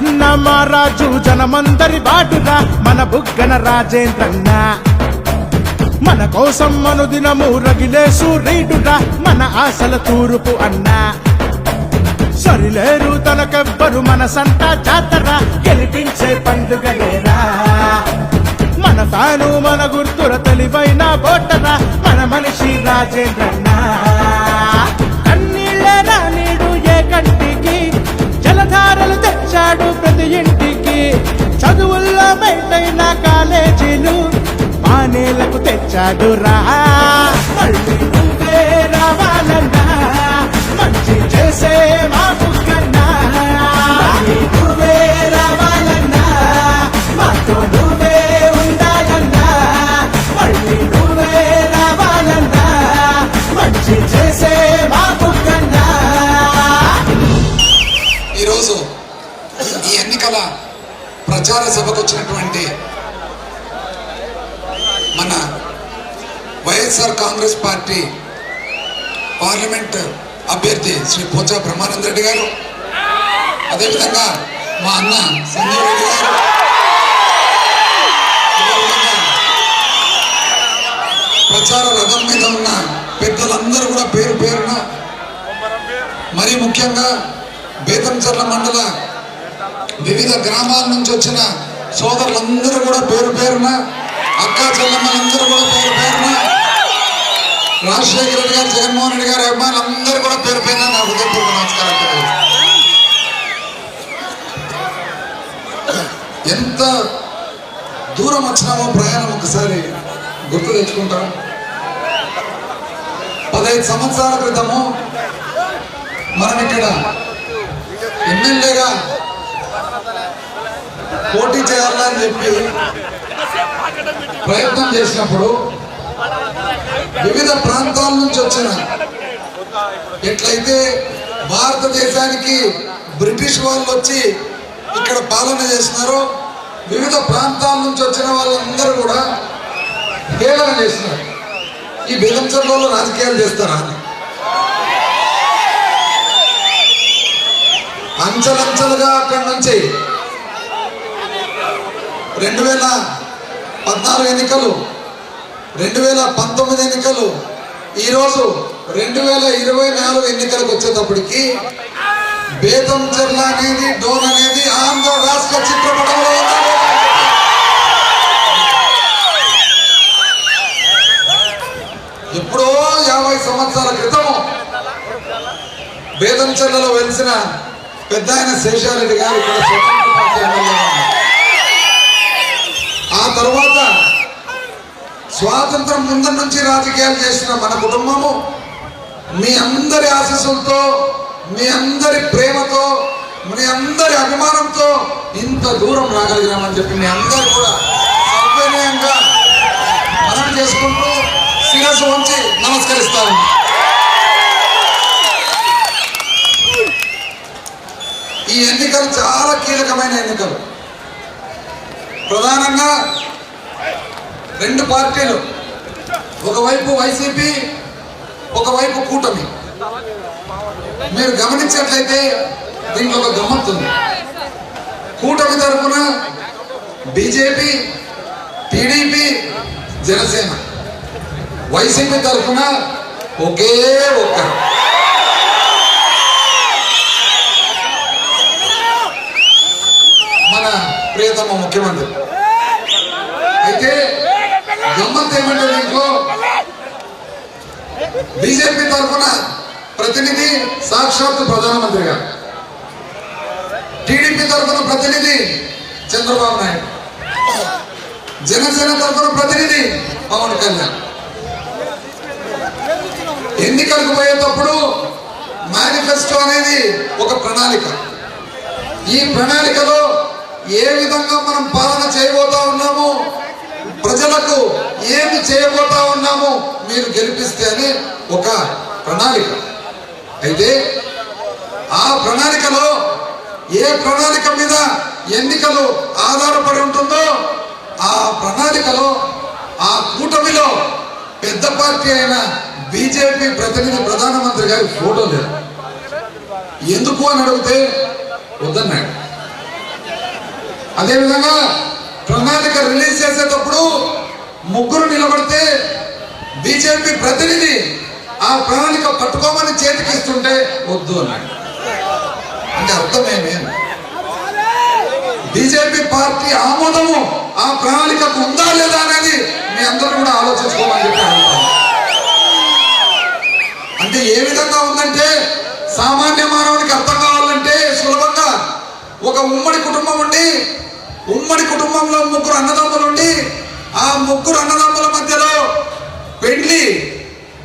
మనసున్న మారాజు జనమందరి బాటుగా మన బుగ్గన రాజేంద్రన్న. మన కోసం మనుదినము రగిలే సూర్యుడుగా మన ఆశల తూరుపు అన్నా. సరిలేరు తనకెవ్వరు మన సంత జాతర గెలిపించే పండుగ మన తాను మన గుర్తుల తెలివైన బోటరా మన మనిషి రాజేంద్రన్న. చదువుల్లో మెంటైన కాలేజీలు మానేలకు తెచ్చాడు రా మళ్ళీ సభకు వచ్చినటువంటి మన వైఎస్ఆర్ కాంగ్రెస్ పార్టీ పార్లమెంట్ అభ్యర్థి శ్రీ పోచా బ్రహ్మానంద రెడ్డి గారు. అదేవిధంగా మా అన్న సంజయ్ రెడ్డి గారు. ప్రచార రథం మీద ఉన్న పెద్దలందరూ కూడా పేరు పేరున మరి ముఖ్యంగా బేతంచర్ల మండల వివిధ గ్రామాల నుంచి వచ్చిన సోదరులందరూ కూడా పేరు పేరున అక్కా చెల్లెమ్మలందరూ కూడా పేరు పేరున రాజశేఖర రెడ్డి గారు జగన్మోహన్ రెడ్డి గారి అభిమానులందరూ కూడా పేరు పేరున నా హృదయపూర్వక నమస్కారం ఎంత దూరం వచ్చినామో ప్రయాణం ఒకసారి గుర్తు తెచ్చుకుంటాం. పదహైదు సంవత్సరాల క్రితము మనం ఇక్కడ ఎమ్మెల్యే పోటీ చేయాలని చెప్పి ప్రయత్నం చేసినప్పుడు వివిధ ప్రాంతాల నుంచి వచ్చిన ఎట్లయితే భారతదేశానికి బ్రిటిష్ వాళ్ళు వచ్చి ఇక్కడ పాలన చేసినారో వివిధ ప్రాంతాల నుంచి వచ్చిన వాళ్ళందరూ కూడా హేళన చేసినారు ఈ బెదంచర్లలో రాజకీయాలు చేస్తారా? అని అంచలంచలుగా అక్కడి నుంచి రెండు వేల పద్నాలుగు ఎన్నికలు రెండు వేల పంతొమ్మిది ఎన్నికలు ఈరోజు రెండు వేల ఇరవై నాలుగు ఎన్నికలకు వచ్చేటప్పటికి బేతం చెర్ల అనేది డోన్ అనేది ఆంధ్ర రాష్ట్ర చిత్రపటంలో ఎప్పుడో యాభై సంవత్సరాల క్రితము బేదంచెర్లలో వెలిసిన పెద్ద ఆయన శేషారెడ్డి గారు ఇక్కడ తర్వాత స్వాతంత్రం ముందర నుంచి రాజకీయాలు చేసిన మన కుటుంబము మీ అందరి ఆశీస్సులతో మీ అందరి ప్రేమతో మీ అందరి అభిమానంతో ఇంత దూరం రాగలిగినామని చెప్పి మీ అందరూ కూడా సౌకర్యంగా మనం చేసుకుంటూ శిరస్సు ఉంచి నమస్కరిస్తాను ఈ ఎన్నికలు చాలా కీలకమైన ఎన్నికలు. ప్రధానంగా రెండు పార్టీలు ఒకవైపు వైసీపీ ఒకవైపు కూటమి. మీరు గమనించినట్లయితే దీంట్లో ఒక గమ్మత్తుంది కూటమి తరఫున బీజేపీ టీడీపీ జనసేన. వైసీపీ తరఫున ఒకే ఒక్కరు ప్రియతమ ముఖ్యమంత్రి. అయితే గమ్మత్ ఏమంటే దీంట్లో బీజేపీ తరఫున ప్రతినిధి సాక్షాత్ ప్రధానమంత్రి గారు. టీడీపీ తరఫున ప్రతినిధి చంద్రబాబు నాయుడు. జనసేన తరఫున ప్రతినిధి పవన్ కళ్యాణ్. ఎన్నికలకు పోయేటప్పుడు మేనిఫెస్టో అనేది ఒక ప్రణాళిక. ఈ ప్రణాళికలో ఏ విధంగా మనం పాలన చేయబోతా ఉన్నాము ప్రజలకు ఏమి చేయబోతా ఉన్నాము మీరు గెలిపిస్తే అని ఒక ప్రణాళిక. అయితే ఆ ప్రణాళికలో ఏ ప్రణాళిక మీద ఎన్నికలు ఆధారపడి ఉంటుందో ఆ ప్రణాళికలో ఆ కూటమిలో పెద్ద పార్టీ అయిన బీజేపీ ప్రతినిధి ప్రధానమంత్రి గారి ఫోటో లేదు ఎందుకు అని అడిగితే వద్దన్నాడు. అదేవిధంగా ప్రణాళిక రిలీజ్ చేసేటప్పుడు ముగ్గురు నిలబడితే బీజేపీ ప్రతినిధి ఆ ప్రణాళిక పట్టుకోమని చేతికి ఇస్తుంటే వద్దు అన్నాడు. అంటే అర్థమేమే బీజేపీ పార్టీ ఆమోదము ఆ ప్రణాళికకు ఉందా లేదా అనేది మీ అందరూ కూడా ఆలోచించుకోమని చెప్పి అంటే ఏ విధంగా ఉందంటే సామాన్య మానవునికి అర్థం కావాలంటే సులభంగా ఒక ఉమ్మడి కుటుంబం ఉండి ఉమ్మడి కుటుంబంలో ముగ్గురు అన్నదమ్ములు ఉండి ఆ ముగ్గురు అన్నదమ్ముల మధ్యలో పెళ్ళి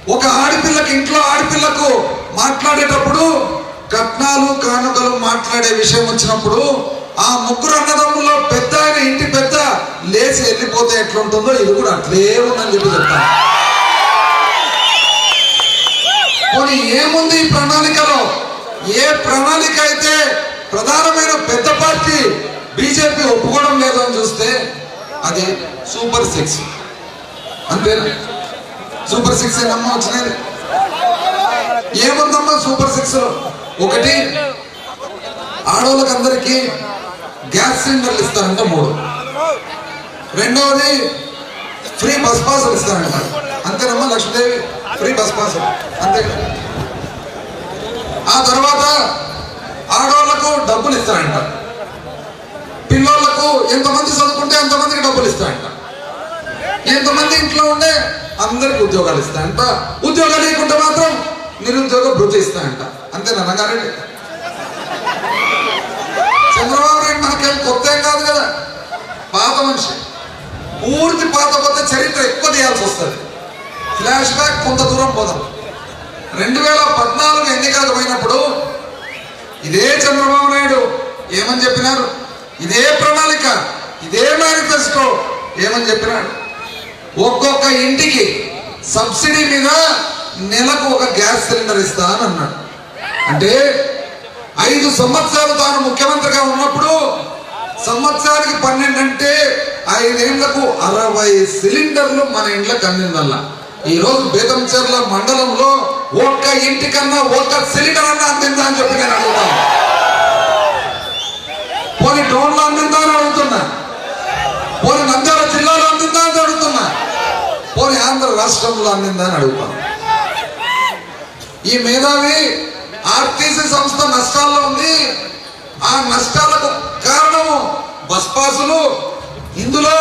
ఒక ఆడపిల్లకి ఇంట్లో ఆడపిల్లకు మాట్లాడేటప్పుడు కట్నాలు కానుకలు మాట్లాడే విషయం వచ్చినప్పుడు ఆ ముగ్గురు అన్నదమ్ముల్లో పెద్ద ఆయన ఇంటి పెద్ద లేచి వెళ్ళిపోతే ఎట్లుంటుందో ఇది కూడా అట్లే ఉందని చెప్పి చెప్తాను. పోనీ ఏముంది ఈ ప్రణాళికలో? ఏ ప్రణాళిక అయితే ప్రధానమైన పెద్ద పార్టీ బీజేపీ ఒప్పుకోవడం లేదు అని చూస్తే అది సూపర్ సిక్స్. అంతేనా? సూపర్ సిక్స్ ఏనమ్మా వచ్చినది ఏముందమ్మా సూపర్ సిక్స్లో? ఒకటి ఆడవాళ్ళకి అందరికీ గ్యాస్ సిలిండర్లు ఇస్తారంట మూడు. రెండవది ఫ్రీ బస్ పాసులు ఇస్తారంట. అంతేనమ్మా లక్ష్మీదేవి? ఫ్రీ బస్ పాస్ అంతే ఆ తర్వాత ఆడవాళ్ళకు డబ్బులు ఇస్తారంట. పిల్లలకు ఎంతమంది చదువుకుంటే ఎంతమందికి డబ్బులు ఇస్తాయంట. ఎంతమంది ఇంట్లో ఉండే అందరికి ఉద్యోగాలు ఇస్తాయంట. ఉద్యోగాలు లేకుంటే మాత్రం నిరుద్యోగ భృతి ఇస్తాయంట. అంతేనా రంగారెడ్డి? చంద్రబాబు నాయుడు మనకేం కొత్త ఏం కాదు కదా. పాత మనిషి. పూర్తి పాత కొత్త చరిత్ర ఎక్కువ తీయాల్సి వస్తుంది. ఫ్లాష్ బ్యాక్ కొంత దూరం పోదాం. రెండు వేల పద్నాలుగు ఎన్నికలకు పోయినప్పుడు ఇదే చంద్రబాబు నాయుడు ఏమని చెప్పినారు? ఇదే ప్రణాళిక ఇదే మేనిఫెస్టో. ఏమని చెప్పినాడు? ఒక్కొక్క ఇంటికి సబ్సిడీ మీద నెలకు ఒక గ్యాస్ సిలిండర్ ఇస్తా అని అన్నాడు. అంటే ఐదు సంవత్సరాలు తాను ముఖ్యమంత్రిగా ఉన్నప్పుడు సంవత్సరానికి పన్నెండు అంటే ఐదేళ్ళకు అరవై సిలిండర్లు మన ఇంట్లోకి అందిందల్లా. ఈరోజు రోజు బేతంచెర్ల మండలంలో ఒక్క ఇంటికన్నా ఒక్క సిలిండర్ అన్నా అందిందా అని చెప్పి నేను అడుగుతాను పోనీ టౌన్లో అందిందా అని అడుగుతున్నా పోనీ నంద్యాల జిల్లాలో అందిందా అని అడుగుతున్నా పోనీ ఆంధ్ర రాష్ట్రంలో అందిందని అడుగుతాను ఈ మేధావి ఆర్టీసీ సంస్థ నష్టాల్లో ఉంది. ఆ నష్టాలకు కారణము బస్ పాసులు. ఇందులో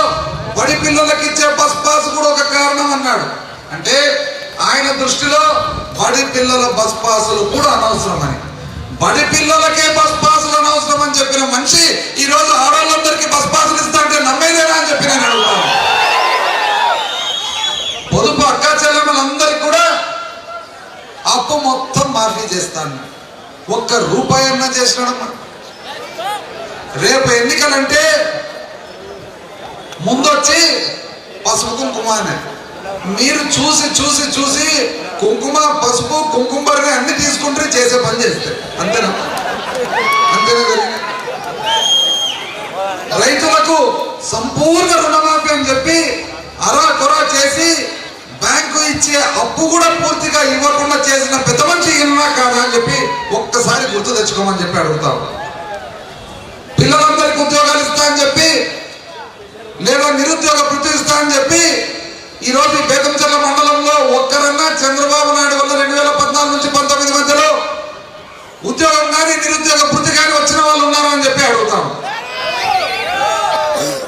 బడి పిల్లలకి ఇచ్చే బస్ పాస్ కూడా ఒక కారణం అన్నాడు. అంటే ఆయన దృష్టిలో బడి పిల్లల బస్ పాసులు కూడా అనవసరమని. బడి పిల్లలకే బస్ పాసులు అనవసరం అని చెప్పిన మనిషి ఈ రోజు ఆడవాళ్ళందరికీ బస్ పాసులు ఇస్తా అంటే నమ్మేదేనా అని చెప్పి నేను అడుగుతాను పొదుపు అక్క చెల్లెమ్మలందరికీ కూడా అప్పు మొత్తం మాఫీ చేస్తాను. ఒక్క రూపాయి అన్నా చేసినాడమ్మా. రేపు ఎన్నికలంటే ముందొచ్చి పసుపు కుంకుమ అని. మీరు చూసి చూసి చూసి కుంకుమ పసుపు కుంకుమ అన్ని తీసుకుంటే చేసే పని చేస్తే. అంతేనా? అంతేనా రైతులకు సంపూర్ణ రుణమాఫీ అని చెప్పి అరా కొరా చేసి బ్యాంకు ఇచ్చే అప్పు కూడా పూర్తిగా ఇవ్వకుండా చేసిన పెద్ద మనిషి ఇన్నా కాదా అని చెప్పి ఒక్కసారి గుర్తు తెచ్చుకోమని చెప్పి అడుగుతాం పిల్లలందరికీ ఉద్యోగాలు ఇస్తా అని చెప్పి లేదా నిరుద్యోగ వృత్తి ఇస్తా అని చెప్పి ఈరోజు రోజు మండలంలో ఒక్కరన్నా చంద్రబాబు నాయుడు వల్ల రెండు వేల పద్నాలుగు నుంచి పంతొమ్మిది మధ్యలో ఉద్యోగం కానీ నిరుద్యోగ వృత్తి కానీ వచ్చిన వాళ్ళు ఉన్నారు అని చెప్పి అడుగుతాం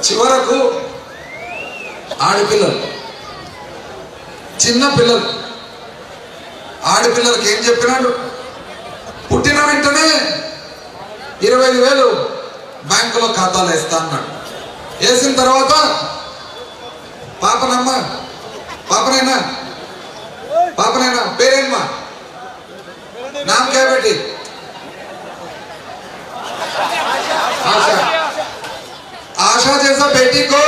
చివరకు ఆడపిల్లలు చిన్న పిల్లలు ఆడపిల్లలకి ఏం చెప్పినాడు పుట్టిన వెంటనే ఇరవై ఐదు వేలు బ్యాంకులో ఖాతాలో వేస్తా అన్నాడు వేసిన తర్వాత పాపనమ్మ పాపనైనా పాపనైనా పేరేమ్మా నామ్ క్యా బేటీ आशा आशा जैसा बेटी को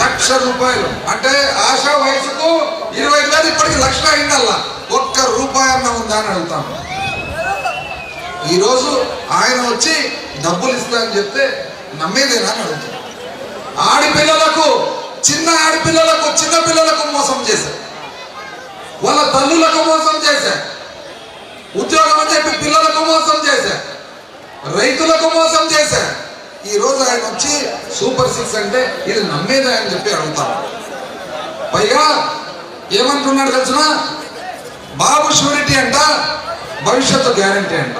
లక్ష రూపాయలు. అంటే ఆశా వయసుకు ఇరవై ఐదు ఇప్పటికి లక్ష అయిందల్లా. ఒక్క రూపాయి అన్న ఉందా అని అడుగుతాను ఈరోజు ఆయన వచ్చి డబ్బులు ఇస్తా అని చెప్తే నమ్మేదేనా అని అడుగుతుంది ఆడపిల్లలకు చిన్న ఆడపిల్లలకు చిన్న పిల్లలకు మోసం చేశారు వాళ్ళ తల్లులకు మోసం చేశారు ఉద్యోగం అని చెప్పి పిల్లలకు మోసం చేశారు రైతులకు మోసం చేశారు ఈ రోజు ఆయన వచ్చి సూపర్ సిక్స్ అంటే ఇది నమ్మేదే అని చెప్పి అడుగుతాం పైగా ఏమంటున్నాడు తెలిసిన? బాబు షూరిటీ అంట భవిష్యత్తు గ్యారంటీ అంట.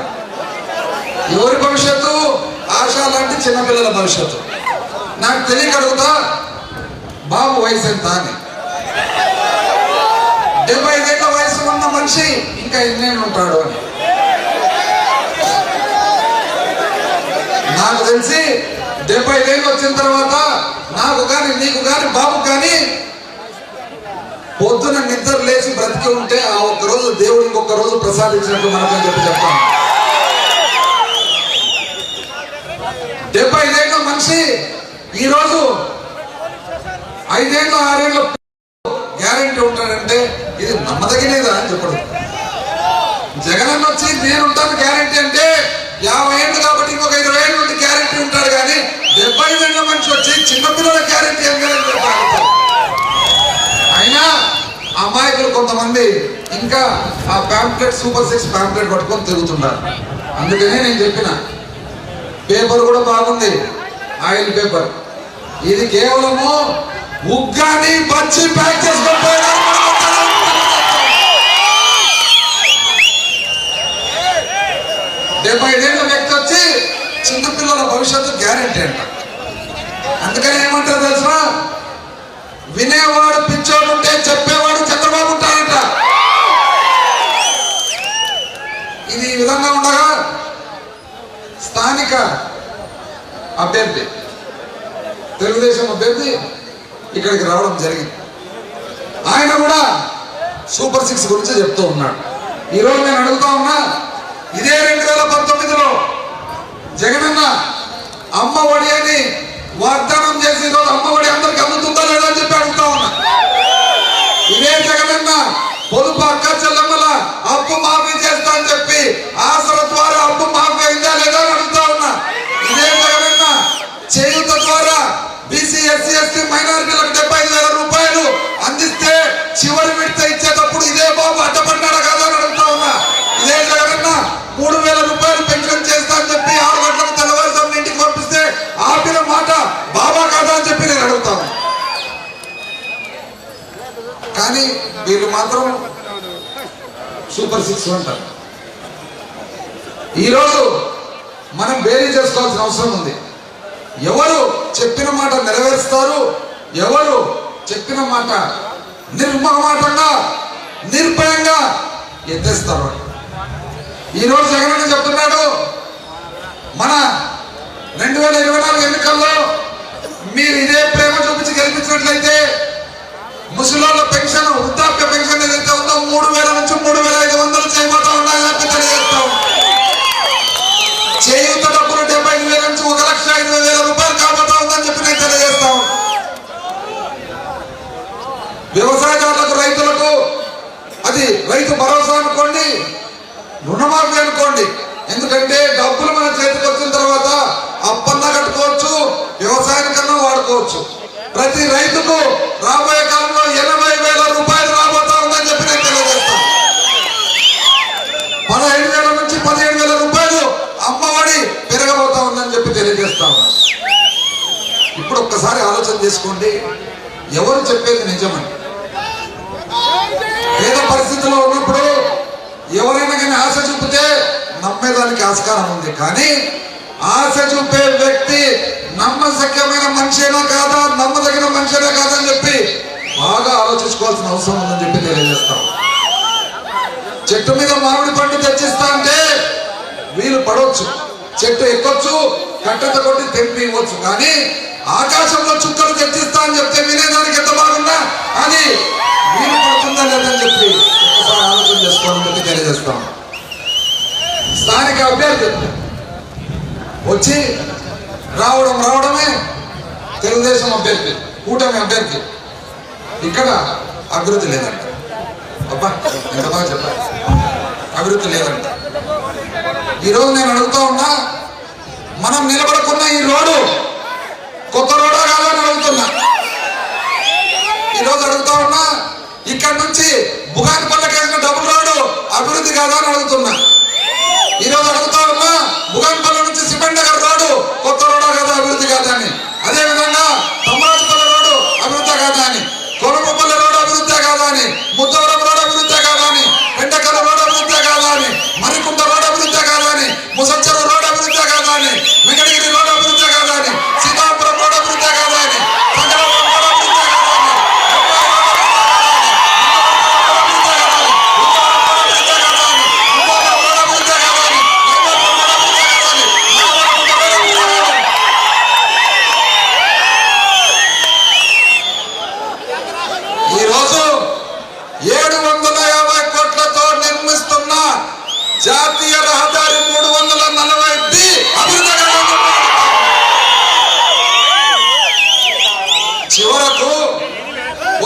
ఎవరి భవిష్యత్తు? ఆశ లాంటి చిన్నపిల్లల భవిష్యత్తు. నాకు తెలియక అడుగుతా బాబు వయసు ఎంత అని. డెబ్బై ఐదేళ్ళ వయసు ఉన్న మనిషి ఇంకా ఎన్నేళ్ళు ఉంటాడు అని. నాకు తెలిసి డెబ్బై ఐదేళ్ళు వచ్చిన తర్వాత నాకు కానీ నీకు కానీ బాబు కానీ పొద్దున నిద్ర లేచి బ్రతికి ఉంటే ఆ ఒక్క రోజు దేవుడు ఇంకొక రోజు ప్రసాదించినట్టు మనకని చెప్పి చెప్తాను. డెబ్బై ఐదేళ్ళ మనిషి ఈరోజు ఐదేళ్ళు ఆరేళ్ళు గ్యారంటీ ఉంటాడంటే ఇది నమ్మదగినదా అని చెప్పడం. జగన్ వచ్చి నేనుంటాను గ్యారంటీ అంటే యాభై ఏళ్ళు కాబట్టి ఇంకొక ఇరవై ఏళ్ళు నుండి గ్యారంటీ ఉంటాడు కానీ డెబ్బై ఏళ్ళ మనిషి వచ్చి చిన్నపిల్లల గ్యారంటీ ఏం గ్యారంటీ అయినా అమాయకులు కొంతమంది ఇంకా ఆ ప్యాంప్లెట్ సూపర్ సిక్స్ ప్యాంప్లెట్ పట్టుకొని తిరుగుతున్నారు. అందుకనే నేను చెప్పిన పేపర్ కూడా బాగుంది. Oil paper. ఇది కేవలము ఉగ్గాని పచ్చి ప్యాక్ చేసుకొని డెబ్బై ఐదేళ్ళ వ్యక్తి వచ్చి చిన్నపిల్లల భవిష్యత్తు గ్యారంటీ అంట. అందుకని ఏమంటారు తెలుసా? వినేవాడు పిచ్చోడు ఉంటే స్థానిక అభ్యర్థి. తెలుగుదేశం అభ్యర్థి ఇక్కడికి రావడం జరిగింది. ఆయన కూడా సూపర్ సిక్స్ గురించి చెప్తూ ఉన్నాడు. ఈరోజు నేను అడుగుతా ఉన్నా ఇదే రెండు వేల పంతొమ్మిదిలో జగనన్న అమ్మ ఒడి అని వాగ్దానం చేసి ఈరోజు అమ్మ కానీ వీళ్ళు మాత్రం సూపర్ సిక్స్ అంటారు. ఈరోజు మనం బేరీ చేసుకోవాల్సిన అవసరం ఉంది. ఎవరు చెప్పిన మాట నెరవేరుస్తారు? ఎవరు చెప్పిన మాట నిర్మమాటంగా నిర్భయంగా ఎత్తేస్తారు ఈరోజు జగన్ చెప్తున్నాడు మన రెండు వేల ఇరవై నాలుగు ఎన్నికల్లో మీరు ఇదే ప్రేమ చూపించి గెలిపించినట్లయితే ముసలోళ్ళ పెన్షన్ వృద్ధాప్య పెన్షన్ ఏదైతే ఉందో మూడు వేల నుంచి మూడు వేల ఐదు వందలు చేయబోతా ఉన్నాయని తెలియజేస్తాం. చేయూత డబ్బులు డెబ్బై ఐదు వేల నుంచి ఒక లక్ష ఇరవై వేల రూపాయలు కాబోతా ఉందని చెప్పి నేను తెలియజేస్తాం. వ్యవసాయదారులకు రైతులకు అది రైతు భరోసా అనుకోండి రుణమాఫీ అనుకోండి. ఎందుకంటే డబ్బులు మన చేతికి వచ్చిన తర్వాత అప్పన్నా కట్టుకోవచ్చు వ్యవసాయానికన్నా వాడుకోవచ్చు. ప్రతి రైతుకు రాబోయే అర్థం చేసుకోండి. ఎవరు చెప్పేది నిజమని? పేద పరిస్థితిలో ఉన్నప్పుడు ఎవరైనా కానీ ఆశ చూపితే నమ్మేదానికి ఆస్కారం ఉంది. కానీ ఆశ చూపే వ్యక్తి నమ్మశక్యమైన మనిషేనా కాదా? నమ్మదగిన మనిషేనా కాదని చెప్పి బాగా ఆలోచించుకోవాల్సిన అవసరం ఉందని చెప్పి తెలియజేస్తాం చెట్టు మీద మామిడి పండు తెచ్చిస్తా అంటే వీలు పడవచ్చు. చెట్టు ఎక్కొచ్చు కట్టెత కొట్టి తెంపి ఇవ్వచ్చు. కానీ ఆకాశంలో చుక్కలు తెచ్చిస్తా అని చెప్తే వినేదానికి ఎంత బాగున్నా? అది వీలు పడుతుందా లేదని చెప్పి ఒకసారి ఆలోచన చేసుకోవాలని చెప్పి తెలియజేస్తాం. స్థానిక అభ్యర్థి వచ్చి రావడం రావడమే తెలుగుదేశం అభ్యర్థి కూటమి అభ్యర్థి. ఇక్కడ అభివృద్ధి లేదంట. అబ్బా ఎంత బాగా చెప్పారు. అభివృద్ధి లేదంట. ఈరోజు నేను అడుగుతా ఉన్నా మనం నిలబడుకున్న ఈ రోడ్డు కొత్త రోడా కాదని అడుగుతున్నా. ఈరోజు అడుగుతా ఉన్నా ఇక్కడ నుంచి బుగాన్ పల్లకేసిన డబుల్ రోడ్డు అభివృద్ధి కాదా అని అడుగుతున్నా. ఈరోజు అడుగుతా ఉన్నా బుగాన్పల్లి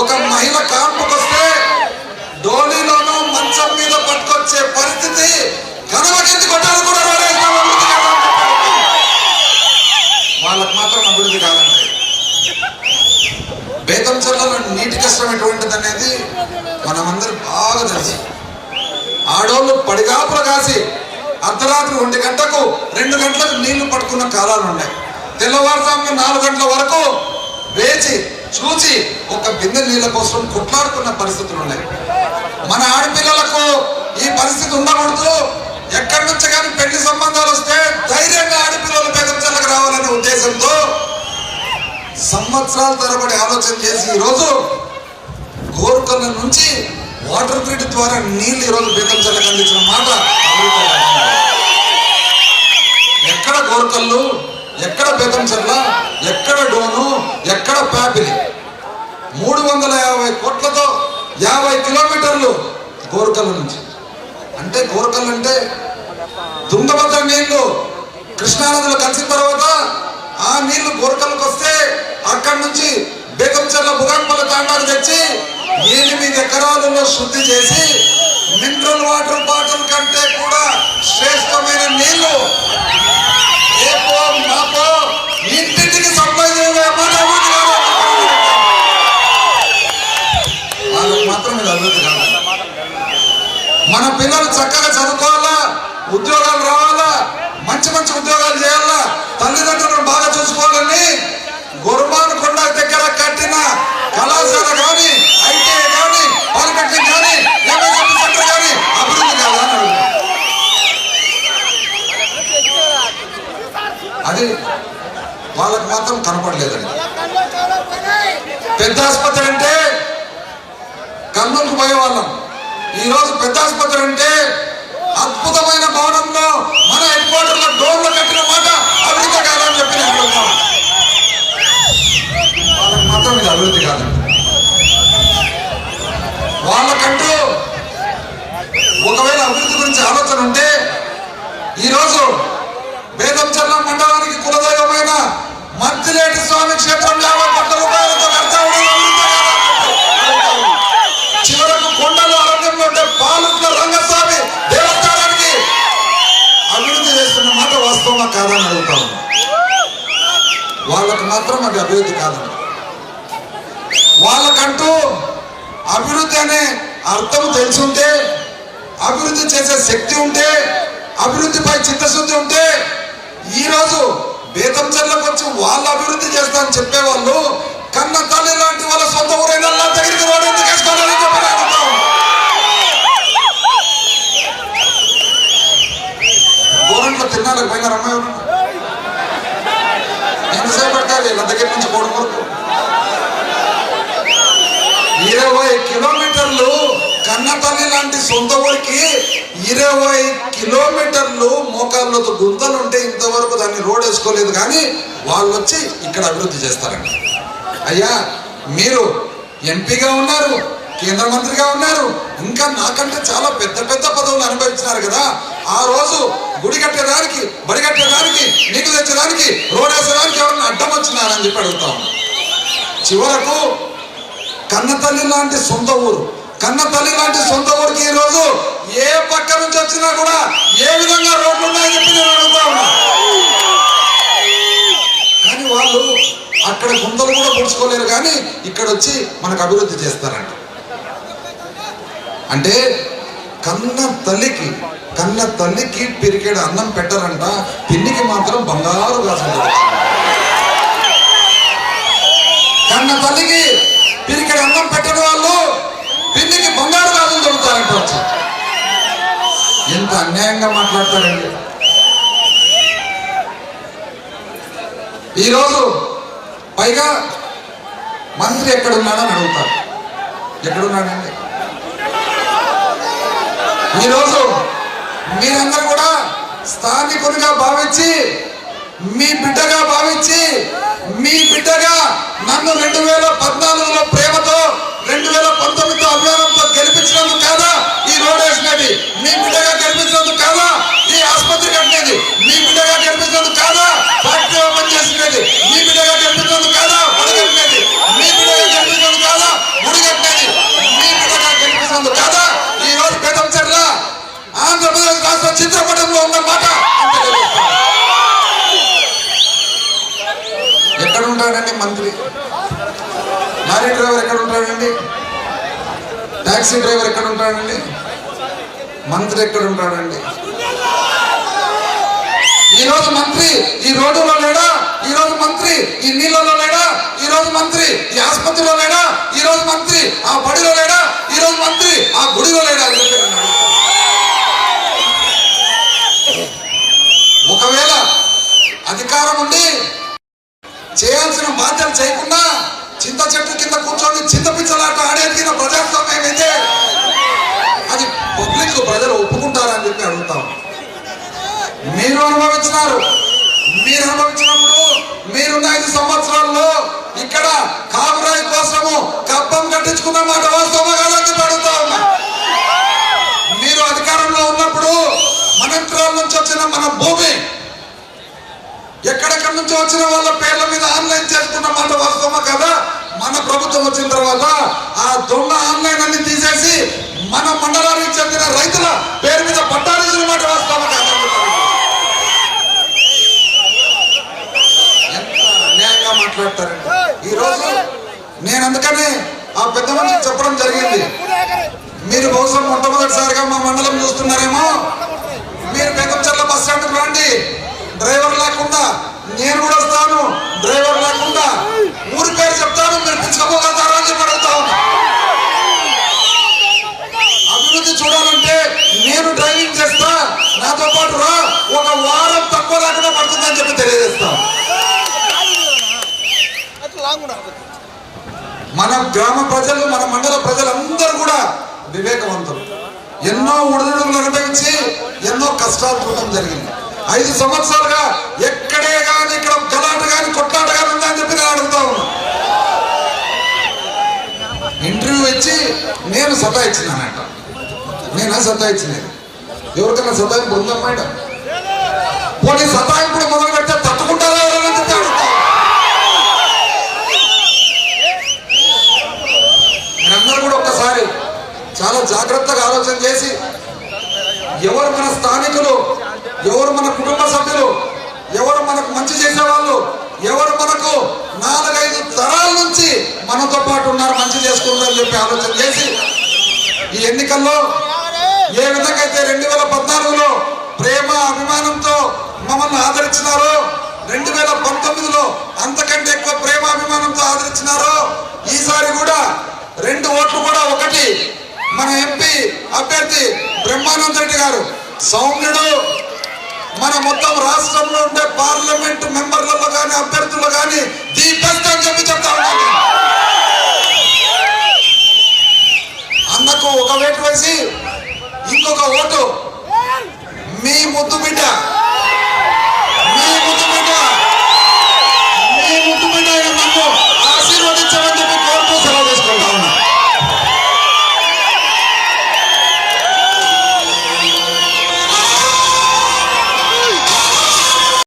ఒక మహిళ కాన్పుకొస్తే డోలీలోనూ మంచం మీద పట్టుకొచ్చే పరిస్థితి కనవకెత్తి కొట్టాలి కూడా రోడేసిన అభివృద్ధి వాళ్ళకు మాత్రం అభివృద్ధి కాదండి. బేతం చెల్లలో నీటి కష్టం ఎటువంటిది అనేది మనమందరం బాగా తెలుసు. ఆడోళ్ళు పడిగాపులు కాసి అర్ధరాత్రి ఒంటి గంటకు రెండు గంటలకు నీళ్ళు పట్టుకున్న కాలాలు ఉన్నాయి తెల్లవారుజామున నాలుగు గంటల వరకు వేచి చూచి ఒక బిందె నీళ్ళ కోసం కొట్లాడుకున్న పరిస్థితులు ఉన్నాయి. మన ఆడపిల్లలకు ఈ పరిస్థితి ఉండకూడదు. ఎక్కడి నుంచి కానీ పెళ్ళి సంబంధాలు వస్తే ధైర్యంగా ఆడపిల్లలు పెద్దలకు రావాలనే ఉద్దేశంతో సంవత్సరాల తరబడి ఆలోచన చేసి ఈరోజు గోరుకల్ల నుంచి వాటర్ గ్రిడ్ ద్వారా నీళ్ళు ఈరోజు బేతంచలకు అందించిన మాట ఎక్కడ గోరుకల్లు ఎక్కడ బేతంచెర్ల ఎక్కడ డోను ఎక్కడ ప్యాపిలి. మూడు వందల యాభై కోట్లతో యాభై కిలోమీటర్లు గోరుకల్లు నుంచి. అంటే గోరుకల్లు అంటే తుంగభద్ర నీళ్ళు. కృష్ణానదిలో కలిసిన తర్వాత ఆ నీళ్ళు గోరకల్కి వస్తే అక్కడి నుంచి బేగంచర్ల బుగాన్పల్లి తాండాలు తెచ్చి ఎనిమిది ఎకరాలలో శుద్ధి చేసి మినరల్ వాటర్ బాటిల్ కంటే కూడా శ్రేష్టమైన నీళ్ళు మన పిల్లలు చక్కగా చదువుకోవాలా? ఉద్యోగాలు రావాలా? మంచి మంచి ఉద్యోగాలు చేయాలా? తల్లిదండ్రులను బాగా చూసుకోవాలని గురుమాన్ కొండ దగ్గర కట్టిన కళాశాల కానీ ఐటీఐ కానీ పాలిటెక్నిక్ కానీ ఎంఎస్ఎంఈ సెంటర్ కానీ అభివృద్ధి కాదా అని అది వాళ్ళకి మాత్రం కనపడలేదండి. పెద్ద ఆసుపత్రి అంటే కర్నూలుకు పోయేవాళ్ళం. ఈ రోజు పెద్ద ఆసుపత్రి అంటే అద్భుతమైన భవనంలో మన హెడ్ క్వార్టర్లో డోర్లు కట్టిన మాట అభివృద్ధి కాదని చెప్పి నేను వాళ్ళకి మాత్రం ఇది అభివృద్ధి కాదండి వాళ్ళకంటూ ఒకవేళ అభివృద్ధి గురించి ఆలోచన ఉంటే ఈరోజు బేదంచర్ల మండలానికి కులదైవమైన మద్దిలేటి స్వామి క్షేత్రం లేవాలి మాత్రం అది అభివృద్ధి కాదండి వాళ్ళకంటూ అభివృద్ధి అనే అర్థం తెలిసి ఉంటే అభివృద్ధి చేసే శక్తి ఉంటే అభివృద్ధిపై చిత్తశుద్ధి ఉంటే ఈరోజు బేతంచెర్లకు వచ్చి వాళ్ళు అభివృద్ధి చేస్తారని చెప్పేవాళ్ళు కన్న తల్లి లాంటి వాళ్ళ సొంత ఊరైన దగ్గరికి రోడ్డు ఎందుకు వేసుకోవాలని చెప్పి నేను తిన్నాలకు పోయినారు? అమ్మాయి ఎవరు? వీళ్ళ దగ్గర నుంచి పోవడం వరకు ఇరవై కిలోమీటర్లు కన్నతల్లి లాంటి సొంత ఊరికి ఇరవై కిలోమీటర్లు మోకాళ్ళతో గుంతలు ఉంటే ఇంతవరకు దాన్ని రోడ్ వేసుకోలేదు కానీ వాళ్ళు వచ్చి ఇక్కడ అభివృద్ధి చేస్తారండి. అయ్యా మీరు ఎంపీగా ఉన్నారు. కేంద్ర మంత్రిగా ఉన్నారు. ఇంకా నాకంటే చాలా పెద్ద పెద్ద పదవులు అనుభవించినారు కదా. ఆ రోజు గుడి కట్టేదానికి బడి కట్టేదానికి నీకు తెచ్చేదానికి రోడ్ వేసేదానికి ఎవరిని అడ్డం వచ్చినారని చెప్పి అడుగుతా ఉన్నా. చివరకు కన్నతల్లి లాంటి సొంత ఊరు కన్న తల్లి లాంటి సొంత ఊరికి ఈ రోజు ఏ పక్క నుంచి వచ్చినా కూడా ఏ విధంగా రోడ్లు ఉన్నాయని చెప్పి నేను అడుగుతా ఉన్నా. కానీ వాళ్ళు అక్కడ గుంతలు కూడా పుడుచుకోలేరు కానీ ఇక్కడ వచ్చి మనకు అభివృద్ధి చేస్తారంట. అంటే కన్న తల్లికి కన్న తల్లికి పిరికెడు అన్నం పెట్టరంట పిన్నికి మాత్రం బంగారు గాజులు కన్న తల్లికి పిరికెడు అన్నం పెట్టని వాళ్ళు పిన్నికి బంగారు గాజులు దొరుకుతారంట వచ్చి ఎంత అన్యాయంగా మాట్లాడతారండి. ఈరోజు పైగా మంత్రి ఎక్కడున్నాడని అడుగుతారు. ఎక్కడున్నాడండి? ఈరోజు మీరందరూ కూడా స్థానికునిగా భావించి మీ బిడ్డగా భావించి మీ బిడ్డగా టాక్సీ డ్రైవర్ ఎక్కడ ఉంటాడండి? మంత్రి ఎక్కడ ఉంటాడండి? ఈ రోజు మంత్రి ఈ రోడ్డులో లేడా? ఈ రోజు మంత్రి ఈ నీళ్ళలో లేడా? ఈ రోజు మంత్రి ఈ ఆసుపత్రిలో లేడా? ఈ వచ్చిన వాళ్ళ పేర్ల మీద ఆన్లైన్ చేసుకున్న మాట వాస్తవమా కదా? మన ప్రభుత్వం వచ్చిన తర్వాత ఆ దొంగ ఆన్లైన్ అన్ని తీసేసి మన మండలానికి చెందిన రైతుల పేరు మీద పట్టాల్సిన మాట వాస్తవమా కదా? ఎంత అన్యాయంగా మాట్లాడతారండి. ఈ రోజు నేను అందుకనే ఆ పెద్ద మనిషికి చెప్పడం జరిగింది. మీరు బహుశా మొట్టమొదటిసారిగా మా మండలం చూస్తున్నారేమో? మీరు బెగంచర్ల బస్ స్టాండ్కి రండి. డ్రైవర్ లేకుండా నేను కూడా వస్తాను. డ్రైవర్ లేకుండా ఊరి పేరు చెప్తాను మీరు పిలుచుకోగలుగుతారా అని చెప్పి అడుగుతా ఉన్నా. అభివృద్ధి చూడాలంటే నేను డ్రైవింగ్ చేస్తా నాతో పాటు రా ఒక వారం తక్కువ లేకుండా పడుతుందని చెప్పి తెలియజేస్తా. మన గ్రామ ప్రజలు మన మండల ప్రజలందరూ కూడా వివేకవంతులు. ఎన్నో ఉడుదుడుగులు అనుభవించి ఎన్నో కష్టాలు చూడడం జరిగింది. ఐదు సంవత్సరాలుగా ఎక్కడే కానీ ఇక్కడ గలాట కానీ కొట్లాట కానీ ఉందని చెప్పి నేను అడుగుతా ఉన్నా. ఇంటర్వ్యూ ఇచ్చి నేను సతాయించినానంట. నేనా సతాయించినది? ఎవరికైనా సతాయింపు ఉందా పోనీ సతాయింపుడు మొదలు పెడితే తట్టుకుంటారా ఎవరైనా చెప్పి అడుగుతా మీరందరూ కూడా ఒక్కసారి చాలా జాగ్రత్తగా ఆలోచన చేసి ఎవరు మన స్థానికులు ఎవరు మన కుటుంబ సభ్యులు? ఎవరు మనకు మంచి చేసేవాళ్ళు? ఎవరు మనకు నాలుగైదు తరాల నుంచి మనతో పాటు ఉన్నారు మంచి చేసుకుంటారని చెప్పి ఆలోచన చేసి ఈ ఎన్నికల్లో ఏ విధంగా అయితే రెండు వేల పద్నాలుగులో ప్రేమ అభిమానంతో మమ్మల్ని ఆదరించినారో రెండు వేల పంతొమ్మిదిలో అంతకంటే ఎక్కువ ప్రేమ అభిమానంతో ఆదరించినారో ఈసారి కూడా రెండు ఓట్లు కూడా ఒకటి మన ఎంపీ అభ్యర్థి బ్రహ్మానంద రెడ్డి గారు. సౌమ్యుడు మన మొత్తం రాష్ట్రంలో ఉండే పార్లమెంట్ మెంబర్లలో కానీ అభ్యర్థులు కానీ ది బెస్ట్ అని చెప్పి చెప్తా ఉన్నాను. అన్నకు ఒక వేటు వేసి ఇంకొక ఓటు. మీ ముద్దు బిడ్డ.